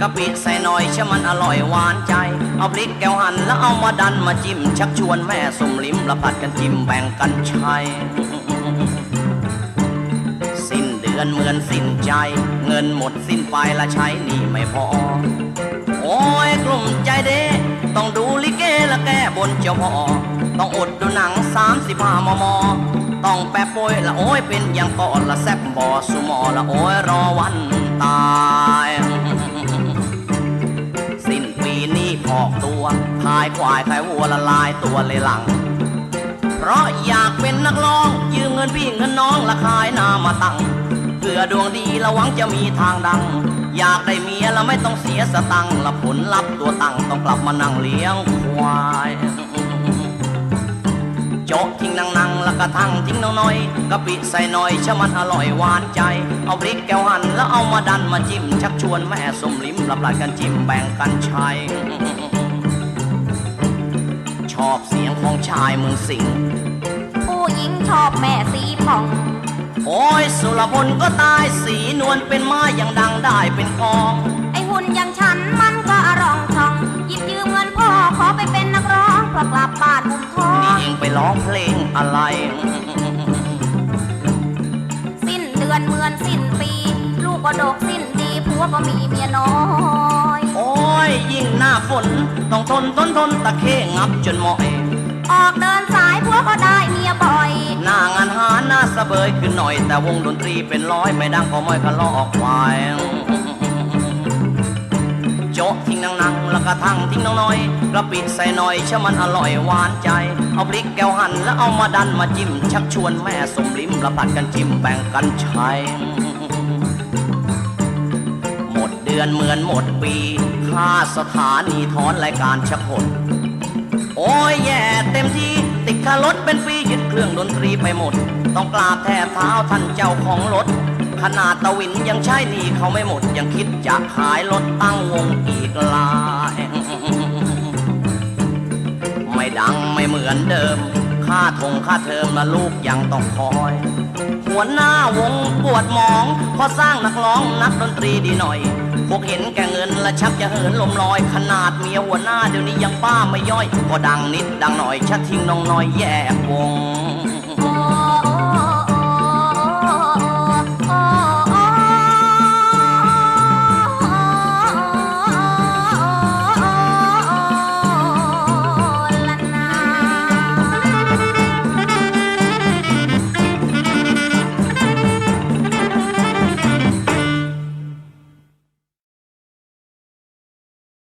กะปิใส่หน่อยเชื่อมันอร่อยหวานใจ เอาพริกแก้วหั่นแล้วเอามาดันมาจิ้ม ชักชวนแม่สมลิ้มละผัดกันจิ้มแบ่งกันใช้สิ้นเดือนเหมือนสิ้นใจ เงินหมดสิ้นไปละใช้หนี่ไม่พอ โอ้ยกลุ่มใจเด้ต้องดูลิเกละแก้บนเจ้าพ่อต้องอดดูหนังสามสิบห้ามมต้องแปะโปยละโอ้ยเป็นอย่างก่อนละแซบบ่อสุมอละโอ้ยรอวันตาย ขายควายขายวัวละลายตัวเลยหลัง เพราะอยากเป็นนักร้องยืมเงินพี่เงินน้องละขายนามาตั้งเพื่อดวงดีละหวังจะมีทางดัง อยากได้เมียละไม่ต้องเสียสตังละผลลัพธ์ตัวตังต้องกลับมานั่งเลี้ยงควายโจ๊กทิ้งนางนังแล้วก็ทั้งทิ้งน้องน้อยกะปิใส่หน่อยชะมันอร่อยหวานใจ เอาพริกแก้วหั่นแล้วเอามาดันมาจิ้มชักชวนแม่สมลิ้มละปลายกันจิ้มแบ่งกันใช้ ชอบเสียงของชายเมืองสิงห์ผู้หญิงชอบแม่สีผ่อง โอ้ยสุรพลก็ตายสีนวลเป็นไม้ยังดังได้เป็นกอง ไอหุ่นอย่างฉันมันก็อรองทองหยิบยืมเงินพ่อขอไปเป็นนักร้องเพื่อกลับบ้านมุมทอนี่งเองไปร้องเพลงอะไร สิ้นเดือนเหมือนสิ้นปี ลูกก็ดกสิ้นดีผัวก็มีเมียน้อยโอ้ยยิ่งหน้าฝน ต้องทนทนทนตะเข้งับจนหมอย ออกเดินสายผัวก็ได้เมียบ่อย หน้างานหาหน้าสะเบยขึ้นหน่อย แต่วงดนตรีเป็นร้อยไม่ดังก็ม้อยก็ลอกควายโจ๊ะทิ้งนางนังแล้วก็ทั้งทิ้งน้องน้อยกระปิดใส่หน่อยชะมันอร่อยหวานใจ เอาพริกแก้วหั่นแล้วเอามาดันมาจิ้มชักชวนแม่สมลิ้มละผัดกันจิ้มแบ่งกันใช้ ดเดือนเหมือนหมดปีค่าสถานีถอนรายการชักหดโอ้ยแย่เต็มที่ติดค่ารถเป็นปียึดเครื่องดนตรีไปหมด ต้องกราบแทบเท้าท่านเจ้าของรถ ขนาดตะวินยังใช้หนี่เขาไม่หมด ยังคิดจะขายรถตั้งวงอีกลายไม่ดังไม่เหมือนเดิม ค่าทงค่าเทอมละลูกยังต้องคอย หัวหน้าวงปวดมอง พอสร้างนักร้องนักดนตรีดีหน่อย พวกเห็นแก่เงินและชักจะเหินลมลอย ขนาดเมียหัวหน้าเดี๋ยวนี้ยังป้าไม่ย่อย ก็ดังนิดดังหน่อยชัดทิ้งน้องน้อยแยกวง